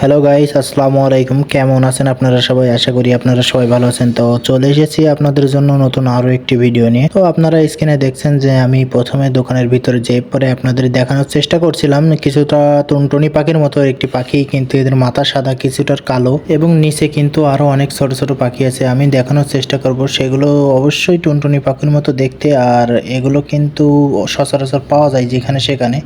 Hello guys আসসালামু আলাইকুম। কেমন আছেন আপনারা সবাই? আশা করি আপনারা সবাই ভালো আছেন। তো চলে এসেছি আপনাদের জন্য নতুন আরও একটি ভিডিও নিয়ে। তো আপনারা স্ক্রিনে দেখছেন যে আমি প্রথমে দোকানের ভিতরে যে পরে আপনাদের দেখানোর চেষ্টা করছিলাম। কিছুটা টুনটুনি পাখির মতো একটি পাখি, কিন্তু এদের মাথা সাদা কিছুটার কালো এবং নিচে কিন্তু আরও অনেক ছোট ছোট পাখি আছে। আমি দেখানোর চেষ্টা করব। সেগুলো অবশ্যই টুনটুনি পাখির মতো দেখতে, আর এগুলো কিন্তু সচরাচর পাওয়া যায় যেখানে সেখানে।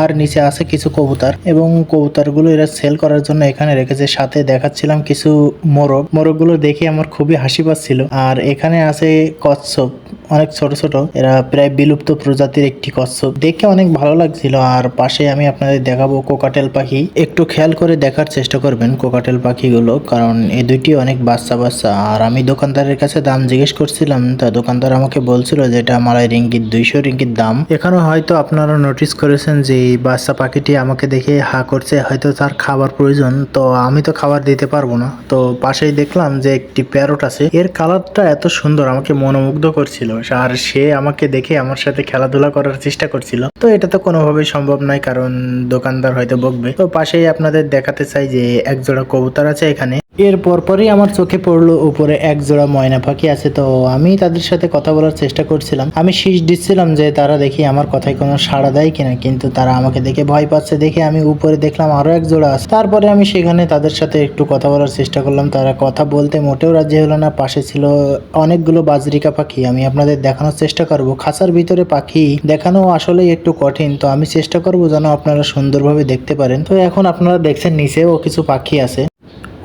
আর নিচে আছে কিছু কবুতর এবং কবুতরগুলো এরা সেল করার জন্য এখানে রেখেছে। সাথে দেখাচ্ছিলাম কিছু মোরগ। মোরগগুলো দেখে আমার খুবই হাসি পাচ্ছিল। আর এখানে আছে কচ্ছপ। অনেক ছোট ছোট। এরা প্রায় বিলুপ্ত প্রজাতির একটি কচ্ছপ। দেখে অনেক ভালো লাগছিল। আর পাশে আমি আপনাদের দেখাবো কোকাটেল পাখি। একটু খেয়াল করে দেখার চেষ্টা করবেন কোকাটেল পাখিগুলো, কারণ এই দুইটি অনেক বাচ্চা বাচ্চা। আর আমি দোকানদারের কাছে দাম জিজ্ঞেস করছিলাম, তা দোকানদার আমাকে বলছিল যে এটা আমার রিঙ্গিত দুইশো রিঙ্গিত দাম। এখানে হয়তো আপনারা নোটিস করেছেন যে এই বাচ্চা পাখিটি আমাকে দেখে হা করছে, হয়তো তার খাবার প্রয়োজন। তো আমি তো খাবার দিতে পারব না। তো পাশেই দেখলাম যে একটি প্যারট আছে। এর কালারটা এত সুন্দর, আমাকে মনোমুগ্ধ করছিল। আর সে আমাকে দেখে আমার সাথে খেলাধুলা করার চেষ্টা করছিল। তো এটা তো কোনোভাবেই সম্ভব নয়, কারণ দোকানদার হয়তো বকবে। তো পাশেই আপনাদের দেখাতে চাই যে এক জোড়া কবুতর আছে এখানে। এর পরপরই আমার চোখে পড়ল উপরে এক জোড়া ময়না পাখি আছে তো আমি তাদের সাথে কথা বলার চেষ্টা করছিলাম। আমি শীষ দিচ্ছিলাম যে তারা দেখি আমার কথায় কোনো সাড়া দেয় কিনা, কিন্তু তারা আমাকে দেখে ভয় পাচ্ছে দেখে আমি উপরে দেখলাম আরও এক জোড়া আছে। তারপরে আমি সেখানে তাদের সাথে একটু কথা বলার চেষ্টা করলাম। তারা কথা বলতে মোটেও রাজি হলো না। পাশে ছিল অনেকগুলো বাজরিকা পাখি। আমি আপনাদের দেখানোর চেষ্টা করব। খাঁচার ভিতরে পাখি দেখানো আসলেই একটু কঠিন, তো আমি চেষ্টা করব যেন আপনারা সুন্দরভাবে দেখতে পারেন। তো এখন আপনারা দেখছেন নিচেও কিছু পাখি আছে।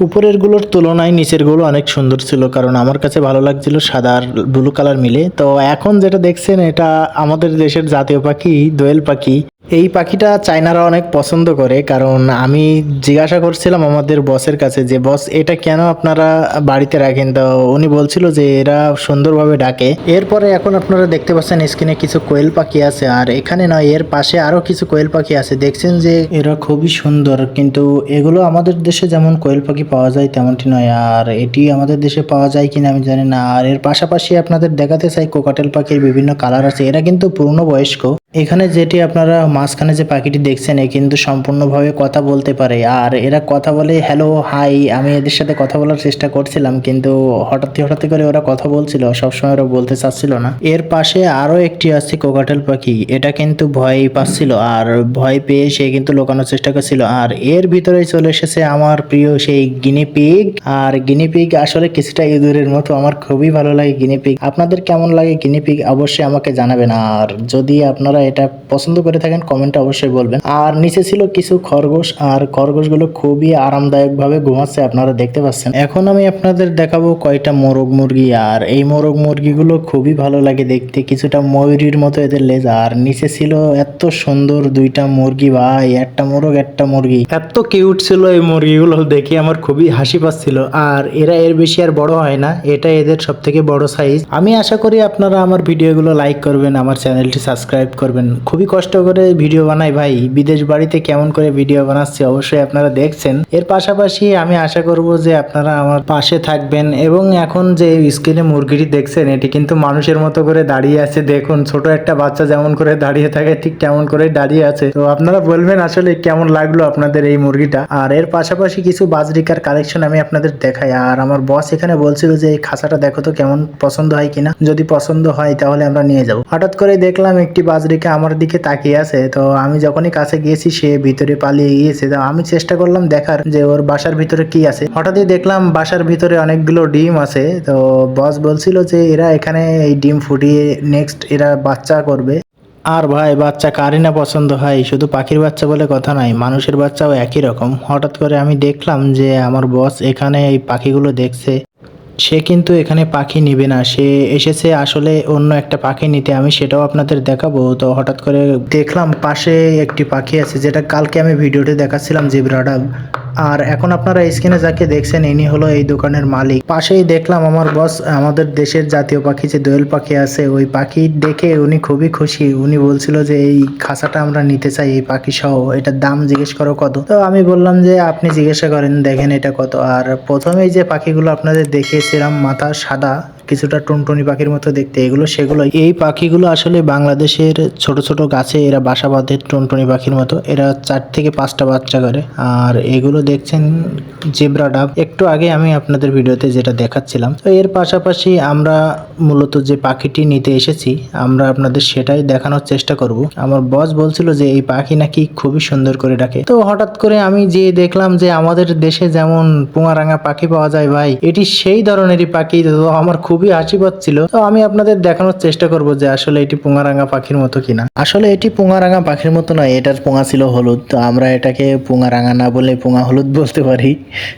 উপরেরগুলোর তুলনায় নিচেরগুলো অনেক সুন্দর ছিল, কারণ আমার কাছে ভালো লাগছিল সাদা আর ব্লু কালার মিলে। তো এখন যেটা দেখছেন, এটা আমাদের দেশের জাতীয় পাখি, দোয়েল পাখি। এই পাখিটা চাইনারা অনেক পছন্দ করে, কারণ আমি জিজ্ঞাসা করছিলাম আমাদের বসের কাছে যে, বস, এটা কেন আপনারা বাড়িতে রাখেন? তো উনি বলছিল যে, এরা সুন্দরভাবে ডাকে। এরপরে এখন আপনারা দেখতে পাচ্ছেন স্ক্রিনে কিছু কোয়েল পাখি আছে, আর এখানে নয়, এর পাশে আরও কিছু কোয়েল পাখি আছে। দেখছেন যে, এরা খুবই সুন্দর, কিন্তু এগুলো আমাদের দেশে যেমন কোয়েল পাখি পাওয়া যায় তেমনটি নয়, আর এটি আমাদের দেশে পাওয়া যায় কিনা আমি জানি না। আর এর পাশাপাশি আপনাদের দেখাতে চাই কোকাটেল পাখির বিভিন্ন কালার আছে, এরা কিন্তু পূর্ণ বয়স্ক এখানে যেটি আপনারা মাঝখানে যে পাখিটি দেখছেন, এ কিন্তু সম্পূর্ণভাবে কথা বলতে পারে। আর এরা কথা বলে, হ্যালো, হাই, আমি এদের সাথে কথা বলার চেষ্টা করছিলাম, কিন্তু হঠাৎ হঠাৎ করে ওরা কথা বলছিল, সবসময় ওরা বলতে চাচ্ছিল না। এর পাশে আরও একটি আছে কোকাটেল পাখি, এটা কিন্তু ভয় পাচ্ছিল, আর ভয় পেয়ে সে কিন্তু লোকানোর চেষ্টা করছিল। আর এর ভিতরে চলে এসেছে আমার প্রিয় সেই গিনিপিগ আর গিনিপিগ আসলে কিছুটা ইঁদুরের মতো, আমার খুবই ভালো লাগে গিনিপিগ আপনাদের কেমন লাগে গিনিপিগ অবশ্যই আমাকে জানাবেন। আর যদি আপনারা এটা পছন্দ করে থাকেন কমেন্টে অবশ্যই বলবেন। আর নিচে ছিল কিছু খরগোশ, আর খরগোশগুলো খুবই আরামদায়ক ভাবে ঘুমাচ্ছে, আপনারা দেখতে পাচ্ছেন। এখন আমি আপনাদের দেখাবো কয়টা মোরগ মুরগি, আর এই মোরগ মুরগিগুলো খুবই ভালো লাগে দেখতে। কিছুটা ময়ূরীর মতো এদের লেজ, আর নিচে ছিল এত সুন্দর দুইটা মুরগি, ভাই, একটা মোরগ, একটা মুরগি। এত কিউট ছিল এই মুরগিগুলো দেখে আমার খুবই হাসি পাচ্ছিল। আর এরা এর বেশি আর বড় হয় না, এটা এদের সব থেকে বড় সাইজ আমি আশা করি আপনারা আমার ভিডিওগুলো লাইক করবেন, আমার চ্যানেলটি সাবস্ক্রাইব করবেন। খুবই কষ্ট করে ভিডিও বানাই ভাই। বিদেশ বাড়িতে কেমন করে ভিডিও বানাচ্ছি অবশ্যই আপনারা দেখছেন। এর পাশাপাশি আমি আশা করব যে আপনারা আমার পাশে থাকবেন এবং এখন যে স্ক্রিনে মুরগিটি দেখছেন, এটি কিন্তু মানুষের মতো করে দাঁড়িয়ে আছে। দেখুন, ছোট একটা বাচ্চা যেমন করে দাঁড়িয়ে থাকে, ঠিক তেমন করে দাঁড়িয়ে আছে। তো আপনারা বলবেন আসলে কেমন লাগল আপনাদের এই মুরগিটা? আর এর পাশাপাশি কিছু বাজরিকার কালেকশন আমি আপনাদের দেখাই। আর আমার বস এখানে বলছিল যে, এই খাঁচাটা দেখো তো কেমন পছন্দ হয় কিনা? যদি পছন্দ হয় তাহলে আমরা নিয়ে যাব। হঠাৎ করে দেখলাম একটি বাজরিকা আমার দিকে তাকিয়ে আছে। তো আমি যখনই কাছে গিয়েছি, সে ভিতরে পালিয়ে গিয়েছে। তো আমি চেষ্টা করলাম দেখার যে ওর বাসার ভিতরে কি আছে। হঠাৎই দেখলাম বাসার ভিতরে অনেকগুলো ডিম আছে। তো বস বলছিল যে, এরা এখানে এই ডিম ফুটিয়ে নেক্সট এরা বাচ্চা করবে। আর ভাই, বাচ্চা কারই না পছন্দ হয়? শুধু পাখির বাচ্চা বলে কথা নাই মানুষের বাচ্চাও একই রকম। হঠাৎ করে আমি দেখলাম যে, আমার বস এখানে এই পাখিগুলো দেখছে। সে কিন্তু এখানে পাখি নিবে না। সে এসেছে আসলে অন্য একটা পাখি নিতে। আমি সেটাও আপনাদের দেখাবো। তো হঠাৎ করে দেখলাম পাশে একটি পাখি আছে, যেটা কালকে আমি ভিডিওতে দেখাচ্ছিলাম, জিব্রাডাল। আর এখন আপনারা স্ক্রিনে যাকে দেখছেন, ইনি হলো এই দোকানের মালিক। পাশেই দেখলাম আমার বস, আমাদের দেশের জাতীয় পাখি যে দোয়েল পাখি আছে, ওই পাখি দেখে উনি খুবই খুশি। উনি বলছিল যে, এই খাঁচাটা আমরা নিতে চাই, এই পাখি সহ, এটার দাম জিজ্ঞেস করো কত? তো আমি বললাম যে, আপনি জিজ্ঞাসা করেন, দেখেন এটা কত। আর প্রথমেই যে পাখিগুলো আপনাদের দেখিয়েছিলাম, মাথা সাদা কিছুটা টুনটুনি পাখির মতো দেখতে। এগুলো সেগুলো এই পাখিগুলো আসলে বাংলাদেশের ছোট ছোট গাছে এরা বাসা বাঁধে টুনটুনি পাখির মতো। এরা চার থেকে পাঁচটা বাচ্চা করে। আর এগুলো দেখছেন জেব্রা ডাব একটু আগে আমি আপনাদের ভিডিওতে যেটা দেখাচ্ছিলাম। তো এর পাশাপাশি আমরা মূলত যে পাখিটি নিতে এসেছি, আমরা আপনাদের সেটাই দেখানোর চেষ্টা করব। আমার বস বলছিল যে এই পাখি নাকি খুবই সুন্দর করে ডাকে। তো হঠাৎ করে আমি যে দেখলাম যে আমাদের দেশে যেমন পুঙারাঙা পাখি পাওয়া যায় ভাই, এটি সেই ধরনেরই পাখি, তো আমার খুবই হাসি পাচ্ছিল তো আমি আপনাদের দেখানোর চেষ্টা করব যে আসলে এটি পুঙারাঙা পাখির মতো কিনা। আসলে এটি পুঙারাঙা পাখির মতো নয়, এটার পোঙা ছিল হলুদ। তো আমরা এটাকে পুঙারাঙা না বলে পুঙা হলুদ বলতে পারি।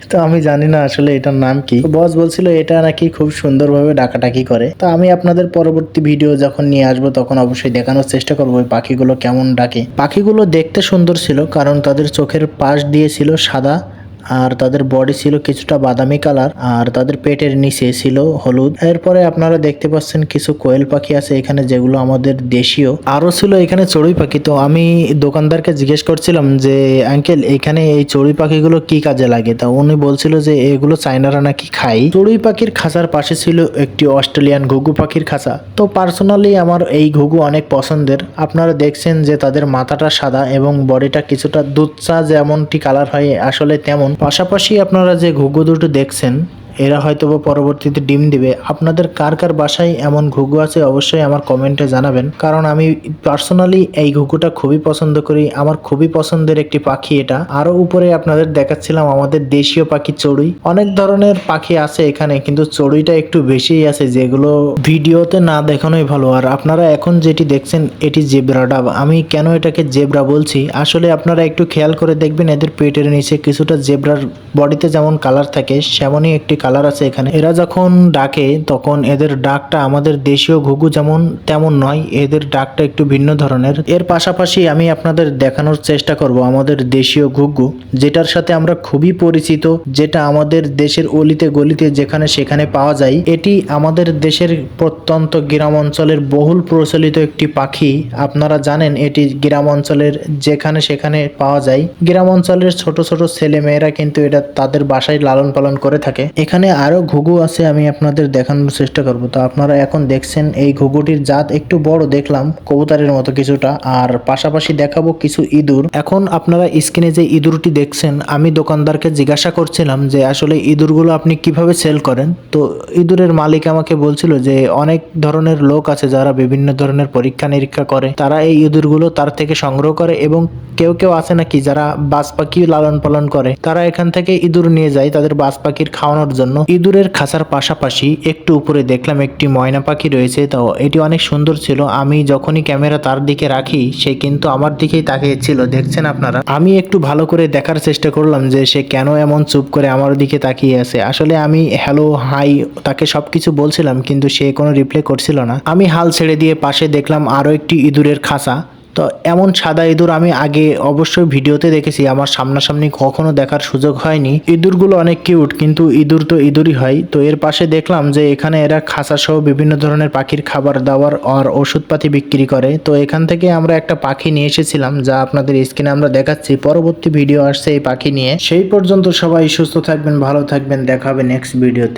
তো আমি জানি না আসলে এটার নাম কি। বস বলছিল এটা নাকি খুব সুন্দরভাবে ডাকাডাকি করে। তো আমি আপনাদের পরবর্তী ভিডিও যখন নিয়ে আসব, তখন অবশ্যই দেখানোর চেষ্টা করব ওই পাখিগুলো কেমন ডাকে। পাখিগুলো দেখতে সুন্দর ছিল, কারণ তাদের চোখের পাশ দিয়ে ছিল সাদা। আর তাদের বডি ছিল কিছুটা বাদামি কালার আর তাদের পেটের নিচে ছিল হলুদ। এরপরে আপনারা দেখতে পাচ্ছেন কিছু কোয়েল পাখি আছে এখানে যেগুলো আমাদের দেশীয়। আরও ছিল এখানে চড়ুই পাখি। তো আমি দোকানদারকে জিজ্ঞেস করছিলাম যে, আঙ্কেল, এখানে এই চড়ুই পাখিগুলো কি কাজে লাগে? তা উনি বলছিল যে, এগুলো চাইনারা নাকি খাই চড়ুই পাখির খাঁচার পাশে ছিল একটি অস্ট্রেলিয়ান ঘুঘু পাখির খাঁচা। তো পার্সোনালি আমার এই ঘুঘু অনেক পছন্দের। আপনারা দেখছেন যে তাদের মাথাটা সাদা এবং বডিটা কিছুটা দুধ চা যেমনটি কালার হয়, আসলে তেমন পাশাপাশি আপনারা যে ঘুঘু দুটো দেখছেন এরা হয়তো পরবর্তীতে ডিম দিবে। আপনাদের কার কার বাসায় এমন ঘুঘু আছে অবশ্যই আমার কমেন্টে জানাবেন। কারণ আমি পার্সোনালি এই ঘুঘুটা খুবই পছন্দ করি। আমার খুবই পছন্দের একটি পাখি এটা। আরও উপরে আপনাদের দেখাচ্ছিলাম আমাদের দেশীয় পাখি চড়ুই। অনেক ধরনের পাখি আছে এখানে, কিন্তু চড়ুইটা একটু বেশিই আছে, যেগুলো ভিডিওতে না দেখানোই ভালো। আর আপনারা এখন যেটি দেখছেন, এটি জেব্রা ডাব। আমি কেন এটাকে জেব্রা বলছি? আসলে আপনারা একটু খেয়াল করে দেখবেন, এদের পেটের নিচে কিছুটা জেব্রার বডিতে যেমন কালার থাকে, সেমনই একটি কালার আছে এখানে। এরা যখন ডাকে, তখন এদের ডাকটা আমাদের দেশীয় ঘুঘু যেমন, তেমন নয়, এদের ডাকটা একটু ভিন্ন ধরনের। এর পাশাপাশি আমি আপনাদের দেখানোর চেষ্টা করব আমাদের দেশীয় ঘুঘু, যেটার সাথে আমরা খুবই পরিচিত, যেটা আমাদের দেশের অলিতে গলিতে যেখানে সেখানে পাওয়া যায়। এটি আমাদের দেশের প্রত্যন্ত গ্রাম অঞ্চলের বহুল প্রচলিত একটি পাখি। আপনারা জানেন এটি গ্রাম অঞ্চলের যেখানে সেখানে পাওয়া যায়। গ্রাম অঞ্চলের ছোট ছোট ছেলে মেয়েরা কিন্তু এটা তাদের বাসায় লালন পালন করে থাকে। এখানে আরও ঘুঘু আছে, আমি আপনাদের দেখানোর চেষ্টা করব। তো আপনারা এখন দেখছেন এই ঘুঘুটির জাত একটু বড় দেখলাম, কবুতরের মতো কিছুটা, আর পাশাপাশি দেখাবো কিছু ইঁদুর। এখন আপনারা স্ক্রিনে যে ইঁদুরটি দেখছেন, আমি দোকানদারকে জিজ্ঞাসা করছিলাম যে আসলে ইঁদুরগুলো আপনি কীভাবে সেল করেন? তো ইঁদুরের মালিক আমাকে বলছিল যে অনেক ধরনের লোক আছে যারা বিভিন্ন ধরনের পরীক্ষা নিরীক্ষা করে, তারা এই ইঁদুরগুলো তার থেকে সংগ্রহ করে এবং কেউ কেউ আছে নাকি যারা বাজ পাখি লালন পালন করে, তারা এখান থেকে ইঁদুর নিয়ে যায় তাদের বাজ পাখির খাওয়ানোর জন্য। ইঁদুরের খাঁচার পাশাপাশি একটু উপরে দেখলাম একটি ময়না পাখি রয়েছে। তো এটি অনেক সুন্দর ছিল। আমি যখনই ক্যামেরা তার দিকে রাখি, সে কিন্তু আমার দিকেই তাকিয়েছিল। দেখছেন আপনারা? আমি একটু ভালো করে দেখার চেষ্টা করলাম যে সে কেন এমন চুপ করে আমার দিকে তাকিয়ে আছে। আসলে আমি হ্যালো, হাই তাকে সবকিছু বলছিলাম, কিন্তু সে কোনো রিপ্লাই করছিল না। আমি হাল ছেড়ে দিয়ে পাশে দেখলাম আরও একটি ইঁদুরের খাঁচা। তো এমন সাদা ইঁদুর আমি আগে অবশ্যই ভিডিওতে দেখেছি, আমার সামনাসামনি কখনো দেখার সুযোগ হয়নি। ইঁদুরগুলো অনেক কিউট, কিন্তু ইঁদুর তো ইঁদুরই হয়। তো এর পাশে দেখলাম যে এখানে এরা খাঁচা সহ বিভিন্ন ধরনের পাখির খাবার দাবার আর ওষুধপাতি বিক্রি করে। তো এখান থেকে আমরা একটা পাখি নিয়ে এসেছিলাম, যা আপনাদের স্ক্রিনে আমরা দেখাচ্ছি। পরবর্তী ভিডিও আসছে এই পাখি নিয়ে। সেই পর্যন্ত সবাই সুস্থ থাকবেন, ভালো থাকবেন দেখা হবে নেক্সট ভিডিওতে